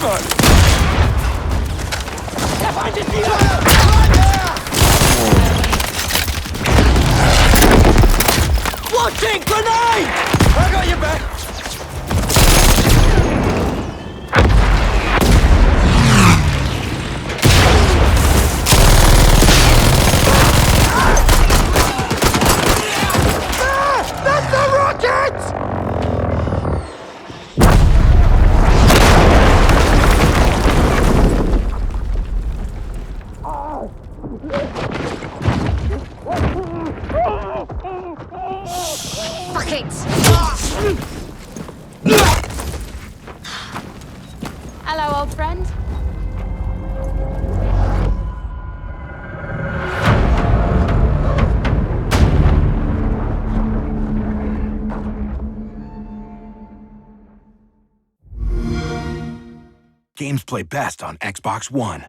cover! Er feind! Watching grenade! Fuck! Hello, old friend. Games play best on Xbox One.